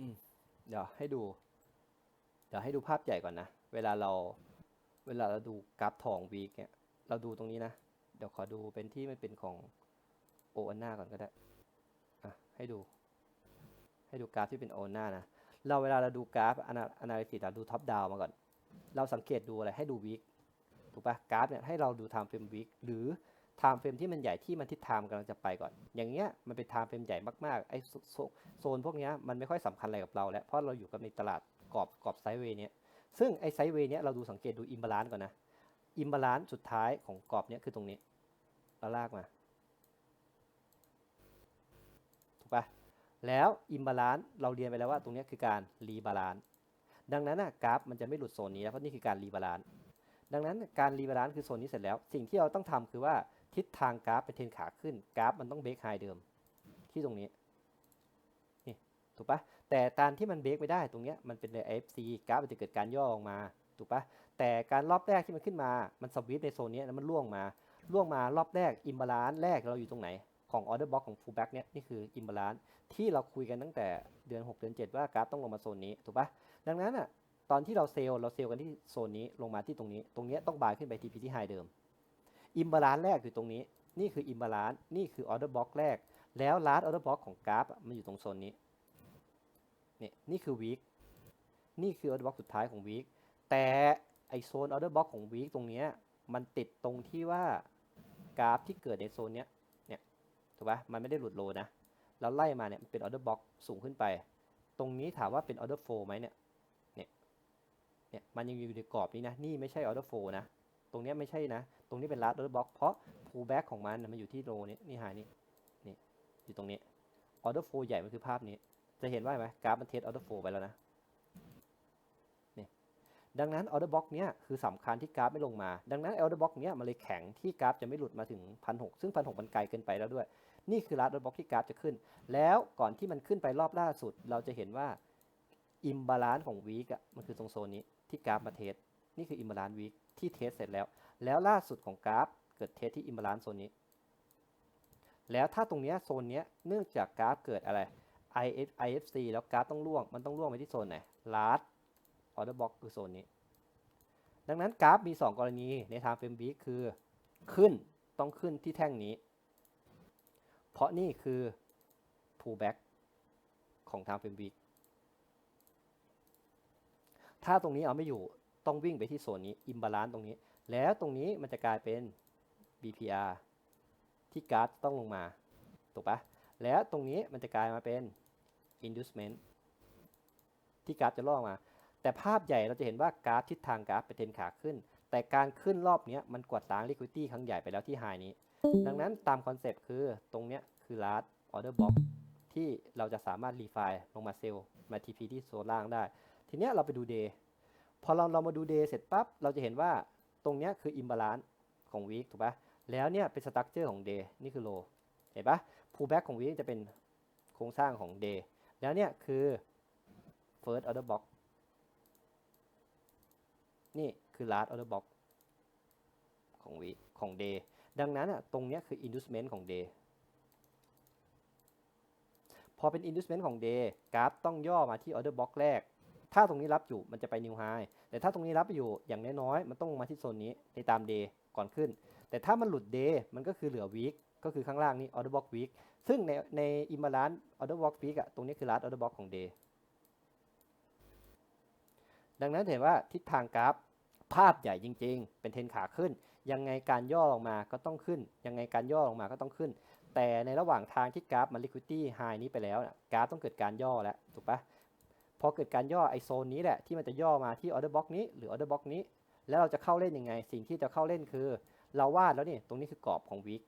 อืมเดี๋ยวให้ดู เดี๋ยวให้ดูภาพใหญ่ก่อนนะ เวลาเรา เวลาเราดูกราฟทองวีคเนี่ย เราดูตรงนี้นะ เดี๋ยวขอดูเป็นที่มันเป็นของโออันนาก่อนก็ได้ อะ ให้ดู ให้ดูกราฟที่เป็นโออันนานะ เราเวลาเราดูกราฟอนาอนาลิซิสเราดูท็อปดาวมาก่อน เราสังเกตดูอะไรให้ดูวีคถูกปะกราฟเนี่ยให้เราดู time frame week หรือ time frame ที่มันใหญ่ที่มันทิศทางกำลังจะไปก่อน อย่างเงี้ยมันเป็น time frame ใหญ่มากๆไอ้โซนพวกเนี้ยมันไม่ค่อยสำคัญอะไรกับเราแล้วเพราะเราอยู่กับในตลาดกรอบกรอบไซด์เวย์เนี้ยซึ่งไอ้ไซด์เวย์เนี้ยเราดูสังเกตดูอิมบาลานซ์ก่อนนะอิมบาลานซ์สุดท้ายของกรอบเนี้ยคือตรงนี้เราลากมาถูกปะแล้วอิมบาลานซ์เราเรียนไปแล้วว่าตรงนี้คือการรีบาลานซ์ดังนั้นนะกราฟมันจะไม่หลุดโซนนี้แล้วเพราะนี่คือการรีบาลานซ์ดังนั้นการรีบาลานซ์คือโซนนี้เสร็จแล้ว สิ่งที่เราต้องทำคือว่า ทิศทางกราฟเป็นเทรนขาขึ้นกราฟมันต้องเบรกไฮเดิมที่ตรงนี้นี่ถูกปะแต่การที่มันเบรกไม่ได้ตรงเนี้ยมันเป็นใน FC กราฟมันจะเกิดการย่อลงมาถูกปะแต่การรอบแรกที่มันขึ้นมามันสวิตช์ในโซนนี้แล้วมันล่วงมาล่วงมารอบแรกอิมบาลานซ์แรกเราอยู่ตรงไหนของออเดอร์บ็อกของฟูลแบ็กเนี้ยนี่คืออิมบาลานซ์ที่เราคุยกันตั้งแต่เดือน 6 เดือน 7 ว่ากราฟต้องลงมาโซนนี้ถูกปะดังนั้นอะตอนที่เราเซลล์เราเซลล์กันที่โซนนี้ลงมาที่ตรงนี้ ตรงเนี้ยต้องบายขึ้นไป TP ที่ไฮเดิม อิมบาลานซ์แรกอยู่ตรงนี้ นี่คืออิมบาลานซ์นี่คือออเดอร์บล็อกแรก แล้วลาสออเดอร์บล็อกของกราฟมันอยู่ตรงโซนนี้นี่นี่คือวีคนี่คือออเดอร์บล็อกสุดท้ายของวีคแต่ไอโซนออเดอร์บล็อกของวีคตรงเนี้ยมันติดตรงที่ว่ากราฟที่เกิดในโซนเนี้ยเนี่ยถูกปะมันไม่ได้หลุดโลนะแล้วไล่มาเนี่ยมันเป็นออเดอร์บล็อกสูงขึ้นไป ตรงนี้ถามว่าเป็นออเดอร์โฟไหมเนี่ยเนี่ยมันยังอยู่ในกรอบนี้นะนี่ไม่ใช่ออเดอร์โฟนะ ตรงนี้ไม่ใช่นะ ตรงนี้เป็นลัดออเดอร์บล็อกเพราะ pull back ของมันมันอยู่ที่โลนี้นี่หายนี่นี่อยู่ตรงนี้ออเดอร์โฟใหญ่มันคือภาพนี้ จะเห็นว่าไหมกราฟมันเทสออเดอร์โฟไปแล้วนะนี่ดังนั้นออเดอร์บล็อกเนี้ยคือสำคัญที่กราฟไม่ลงมา ดังนั้นออเดอร์บล็อกเนี้ยมันเลยแข็งที่กราฟจะไม่หลุดมาถึงพันหซึ่งพันหมันไกลเกินไปแล้วด้วย นี่คือลัดออเดอร์บล็อกที่กราฟจะขึ้น แล้วก่อนที่มันขึ้นไปรอบล่าสุด เราจะเห็นว่าอิมบาลานซ์ของวีกอะมันคือตรงโซนนี้ที่กราฟมาเทส นี่คืออิมบาลานซ์วีคที่เทสเสร็จแล้ว แล้วล่าสุดของกราฟเกิดเทสที่อิมบาลานซ์โซนนี้ แล้วถ้าตรงเนี้ยโซนเนี้ยเนื่องจากกราฟเกิดอะไร IF IFC แล้วกราฟต้องล่วง มันต้องล่วงไปที่โซนไหน last order box คือโซนนี้ ดังนั้นกราฟมี 2 กรณีใน time frame week คือขึ้นต้องขึ้นที่แท่งนี้ เพราะนี่คือ pullback ของ time frame week ถ้าตรงนี้เอาไม่อยู่ ต้องวิ่งไปที่โซนนี้อิมบาลานซ์ตรงนี้ แล้วตรงนี้มันจะกลายเป็น BPR ที่การ์ดต้องลงมาถูกปะแล้วตรงนี้มันจะกลายมาเป็น inducement ที่การ์ดจะล่อมา แต่ภาพใหญ่เราจะเห็นว่าการ์ดทิศทางการ์ดเป็นเทรนขาขึ้น แต่การขึ้นรอบนี้มันกวาดล้าง liquidity ครั้งใหญ่ไปแล้วที่ไฮนี้ ดังนั้นตามคอนเซปต์คือตรงเนี้ยคือ last order block ที่เราจะสามารถรีไฟล์ลงมาเซลล์มา TP ที่โซนล่างได้ ทีเนี้ยเราไปดู day พอเราเรามาดู day เสร็จปั๊บเราจะเห็นว่าตรงเนี้ยคือ imbalance ของ week ถูกปะแล้วเนี่ยเป็น structure ของ day นี่คือ low เห็นปะ pullback ของ week จะเป็นโครงสร้างของ day แล้วเนี่ยคือ first order block นี่คือ last order block ของ week ของ day ดังนั้นอะตรงเนี้ยคือ inducement ของ day พอเป็น inducement ของ day กราฟต้องย่อมาที่ order block แรก ถ้าตรงนี้รับอยู่มันจะไป new high แต่ถ้าตรงนี้รับอยู่อย่างน้อยๆมันต้องมาที่โซนนี้ในตาม day ก่อนขึ้น แต่ถ้ามันหลุด day มันก็คือเหลือ week ก็คือข้างล่างนี้ order block week ซึ่งในใน imbalance order block week อะตรงนี้คือ last order block ของ day ดังนั้นเห็นว่าทิศทางกราฟภาพใหญ่จริง ๆ เป็นเทนขาขึ้น ยังไงการย่อลงมาก็ต้องขึ้น ยังไงการย่อลงมาก็ต้องขึ้น แต่ในระหว่างทางที่กราฟมัน liquidity high นี้ไปแล้วนะกราฟต้องเกิดการย่อแล้วถูกปะ พอเกิดการย่อไอโซนนี้แหละที่มันจะย่อมาที่ order box นี้หรือ order box นี้ แล้วเราจะเข้าเล่นยังไง สิ่งที่จะเข้าเล่นคือ เราวาดแล้วนี่ตรงนี้คือกรอบของ week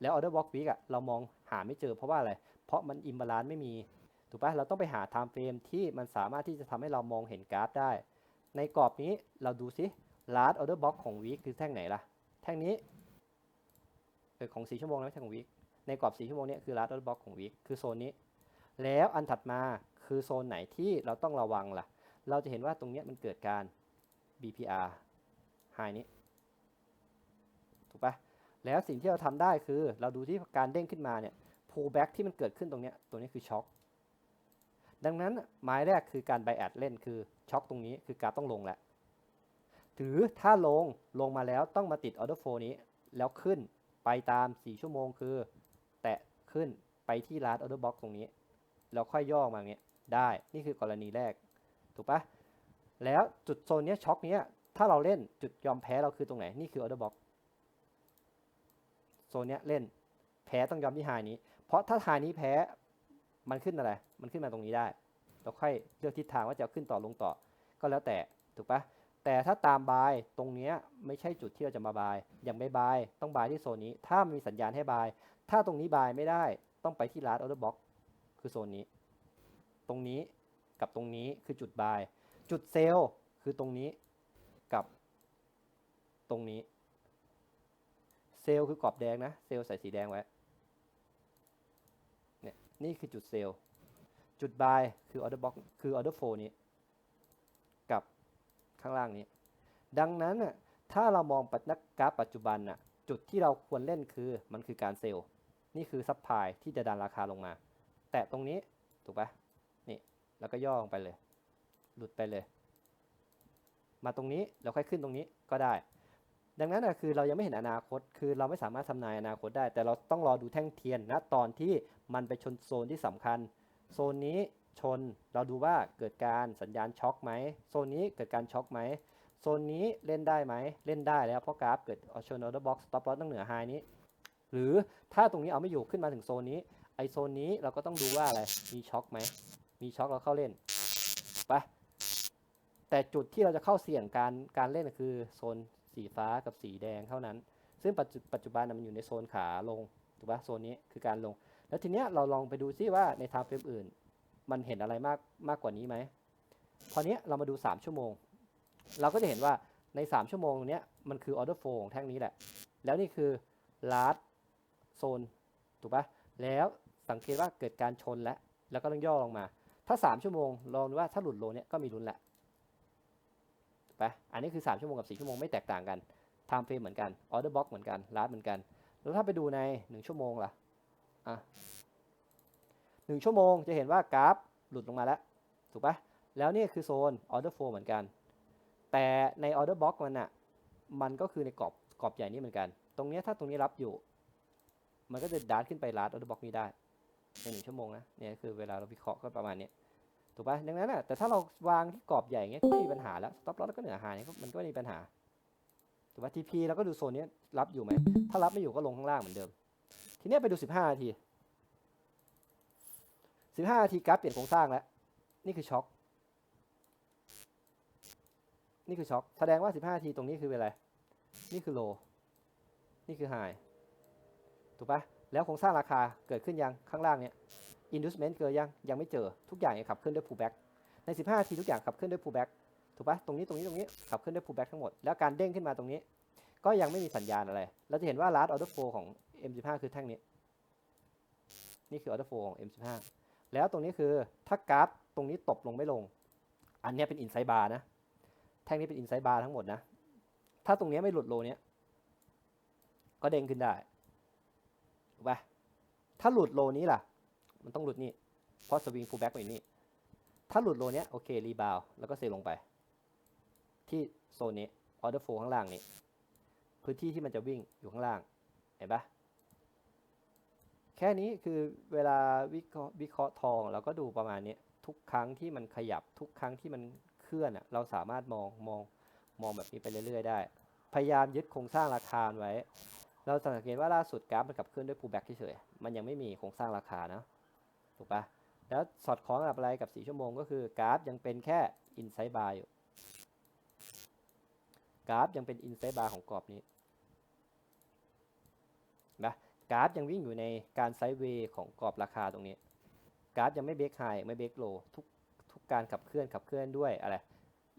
แล้ว order box week อะเรามองหาไม่เจอเพราะว่าอะไร เพราะมัน imbalance ไม่มีถูกปะเราต้องไปหา time frame ที่มันสามารถที่จะทำให้เรามองเห็นกราฟได้ ในกรอบนี้เราดูซิ last order box ของ week คือแท่งไหนล่ะ แท่งนี้เออของ4ชั่วโมงนะไม่ใช่ของ week ในกรอบ4ชั่วโมงเนี้คือ last order box ของ week คือโซนนี้ แล้วอันถัดมา คือโซนไหนที่เราต้องระวังล่ะ เราจะเห็นว่าตรงนี้มันเกิดการ BPR high นี้ ถูกปะแล้วสิ่งที่เราทำได้คือเราดูที่การเด้งขึ้นมาเนี่ย pullback ที่มันเกิดขึ้นตรงนี้ตัวนี้คือช็อคดังนั้นหมายแรกคือการไบแอดเล่นคือช็อคตรงนี้คือกราฟต้องลงแหละถือถ้าลงลงมาแล้วต้องมาติดออเดอร์โฟนี้ แล้วขึ้นไปตาม 4 ชั่วโมงคือ แตะขึ้นไปที่ลาสออเดอร์บ็อกตรงนี้ แล้วค่อยย่อมาเงี้ย ได้นี่คือกรณีแรก ถูกปะแล้วจุดโซนเนี้ยช็อคเนี้ยถ้าเราเล่นจุดยอมแพ้เราคือตรงไหน นี่คือออเดอร์บ็อกโซนเนี้ยเล่นแพ้ต้องยอมที่ไฮนี้ เพราะถ้าไฮนี้แพ้มันขึ้นอะไร มันขึ้นมาตรงนี้ได้ เราค่อยเลือกทิศทางว่าจะขึ้นต่อลงต่อ ก็แล้วแต่ถูกปะแต่ถ้าตามบายตรงเนี้ยไม่ใช่จุดที่เราจะมาบายอย่างไม่บายต้องบายที่โซนนี้ ถ้ามีสัญญาณให้บาย ถ้าตรงนี้บายไม่ได้ต้องไปที่ last order box คือโซนนี้ ตรงนี้กับตรงนี้คือจุดบาย จุดเซลล์คือตรงนี้กับตรงนี้ เซลล์คือกรอบแดงนะ เซลล์ใส่สีแดงไว้ เนี่ยนี่คือจุดเซลล์ จุดบายคือ order box คือ order flow นี้ กับข้างล่างนี้ ดังนั้นน่ะถ้าเรามองปัจนักกราฟปัจจุบันน่ะจุดที่เราควรเล่นคือมันคือการเซลล์ นี่คือซัพพลายที่จะดันราคาลงมา แต่ตรงนี้ ถูกปะ นี่แล้วก็ย่อลงไปเลย หลุดไปเลย มาตรงนี้เราค่อยขึ้นตรงนี้ก็ได้ ดังนั้นนะคือเรายังไม่เห็นอนาคต คือเราไม่สามารถทำนายอนาคตได้ แต่เราต้องรอดูแท่งเทียนนะตอนที่มันไปชนโซนที่สำคัญ โซนนี้ชนเราดูว่าเกิดการสัญญาณช็อคไหมโซนนี้เกิดการช็อคไหมโซนนี้เล่นได้ไหมเล่นได้แล้วเพราะกราฟเกิดชนออเดอร์บ็อกซ์สต็อปลอสตั้งเหนือไฮนี้ หรือถ้าตรงนี้เอาไม่อยู่ขึ้นมาถึงโซนนี้ไอโซนนี้เราก็ต้องดูว่าอะไรมีช็อคไหม มีช็อคเราเข้าเล่นไปแต่จุดที่เราจะเข้าเสี่ยงการการเล่นคือโซนสีฟ้ากับสีแดงเท่านั้น ซึ่งปัจจุปัจจุบันมันอยู่ในโซนขาลงถูกปะโซนนี้คือการลง แล้วทีเนี้ยเราลองไปดูซิว่าในไทม์เฟรมอื่น มันเห็นอะไรมากมากกว่านี้ไหมพอเนี้ยเรามาดู 3 ชั่วโมง เราก็จะเห็นว่าใน 3 ชั่วโมงเนี้ยมันคือออเดอร์โฟของแท่งนี้แหละ แล้วนี่คือ last โซนถูกปะแล้วสังเกตว่าเกิดการชนแล้วแล้วก็ต้องย่อลงมา ถ้า 3 ชั่วโมงลองดูว่าถ้าหลุดโลเนี้ยก็มีลุ้นแหละถูกปะอันนี้คือ 3 ชั่วโมงกับ 4 ชั่วโมงไม่แตกต่างกัน time frame เหมือนกัน order box เหมือนกัน last เหมือนกัน แล้วถ้าไปดูใน 1 ชั่วโมงล่ะอะหนึ่งชั่วโมงจะเห็นว่ากราฟหลุดลงมาแล้วถูกปะแล้วนี่คือโซน order flow เหมือนกัน แต่ใน order box มันอะมันก็คือในกรอบกรอบใหญ่นี้เหมือนกัน ตรงนี้ถ้าตรงนี้รับอยู่ มันก็จะดันขึ้นไปลัด order box นี้ได้ ในหนึ่งชั่วโมงนะเนี่ยคือเวลาเราวิเคราะห์ก็ประมาณนี้ถูกปะดังนั้นอะแต่ถ้าเราวางที่กรอบใหญ่เงี้ยก็ไม่มีปัญหาแล้ว stop loss แล้วก็เหนือหาเนี่ยมันก็ไม่มีปัญหาถูกปะ TP เราก็ดูโซนนี้รับอยู่ไหมถ้ารับไม่อยู่ก็ลงข้างล่างเหมือนเดิม ทีนี้ไปดู 15นาที 15นาทีกราฟเปลี่ยนโครงสร้างแล้วนี่คือช็อคนี่คือช็อคแสดงว่า 15นาทีตรงนี้คืออะไร นี่คือโล นี่คือไฮถูกปะ แล้วโครงสร้างราคาเกิดขึ้นยังข้างล่างเนี้ย inducement เกิดยังยังไม่เจอทุกอย่างยังขับเคลื่อนด้วย pullback ใน 15นาทีทุกอย่างขับเคลื่อนด้วย pullback ถูกปะตรงนี้ตรงนี้ตรงนี้ขับเคลื่อนด้วย pullback ทั้งหมดแล้วการเด้งขึ้นมาตรงนี้ ก็ยังไม่มีสัญญาณอะไร เราจะเห็นว่า last order flow ของ M15 คือแท่งนี้ นี่คือ order flow ของ M15 แล้วตรงนี้คือถ้ากราฟตรงนี้ตบลงไม่ลง อันนี้เป็นอินไซด์บาร์นะ แท่งนี้เป็นอินไซด์บาร์ทั้งหมดนะ ถ้าตรงนี้ไม่หลุดโลเนี้ยก็เด้งขึ้นได้ ถูกปะถ้าหลุดโลนี้ล่ะ มันต้องหลุดนี่ เพราะสวิงฟูลแบ็กไปนี่ ถ้าหลุดโลนี้โอเครีบาวแล้วก็เซลลงไป ที่โซนนี้ออเดอร์โฟข้างล่างนี้ พื้นที่ที่มันจะวิ่งอยู่ข้างล่าง เห็นปะแค่นี้คือเวลาวิเคราะห์วิเคราะห์ทองเราก็ดูประมาณนี้ทุกครั้งที่มันขยับทุกครั้งที่มันเคลื่อนอะเราสามารถมองมองมองแบบนี้ไปเรื่อย ๆ ได้ พยายามยึดโครงสร้างราคาไว้ เราสังเกตว่าล่าสุดกราฟมันกลับเคลื่อนด้วย pullback เฉยๆมันยังไม่มีโครงสร้างราคานะถูกปะแล้วสอดคล้องกับอะไรกับ 4 ชั่วโมงก็คือกราฟยังเป็นแค่ inside bar อยู่ กราฟยังเป็น inside bar ของกรอบนี้นะกราฟยังวิ่งอยู่ในการไซด์เวย์ของกรอบราคาตรงนี้ กราฟยังไม่เบรกไฮไม่เบรกโลทุกทุกการขับเคลื่อนขับเคลื่อนด้วยอะไร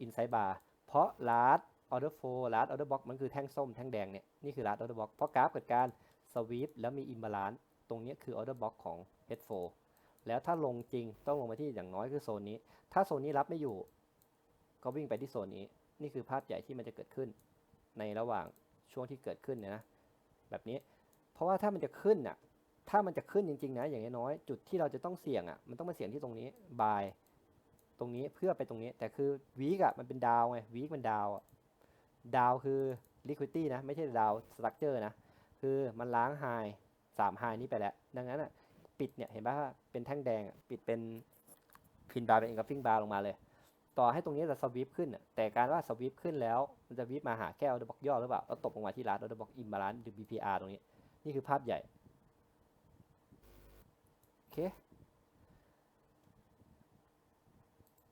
อินไซด์บาร์เพราะลาร์ด ออเดอร์โฟลาร์ดออเดอร์บ็อกมันคือแท่งส้มแท่งแดงเนี่ยนี่คือลาร์ดออเดอร์บ็อกเพราะกราฟเกิดการสวีปแล้วมีอิมบาลานซ์ตรงนี้คือออเดอร์บ็อกของ H4 แล้วถ้าลงจริงต้องลงมาที่อย่างน้อยคือโซนนี้ ถ้าโซนนี้รับไม่อยู่ ก็วิ่งไปที่โซนนี้ นี่คือภาพใหญ่ที่มันจะเกิดขึ้น ในระหว่างช่วงที่เกิดขึ้นเนี่ยนะแบบนี้ เพราะว่าถ้ามันจะขึ้นน่ะถ้ามันจะขึ้นจริงๆนะอย่างน้อยจุดที่เราจะต้องเสี่ยงอะมันต้องมาเสี่ยงที่ตรงนี้ buy ตรงนี้เพื่อไปตรงนี้ แต่คือ week อะมันเป็นดาวไง week มันดาวอะ ดาวคือ liquidity นะ ไม่ใช่ดาว structure นะ คือมันล้าง high สาม high นี้ไปแล้ว ดังนั้นอะปิดเนี่ยเห็นป่ะว่าเป็นแท่งแดงปิดเป็นพินบาร์เป็น engulfing bar ลงมาเลย ต่อให้ตรงนี้จะสวิปขึ้น แต่การว่าสวิปขึ้นแล้ว มันจะวิปมาหาแก้วดบล็อกย่อหรือเปล่า แล้วตกลงมาที่ร้านดบล็อกอิมบาลานซ์หรือ BPR ตรงนี้ นี่คือภาพใหญ่ โอเค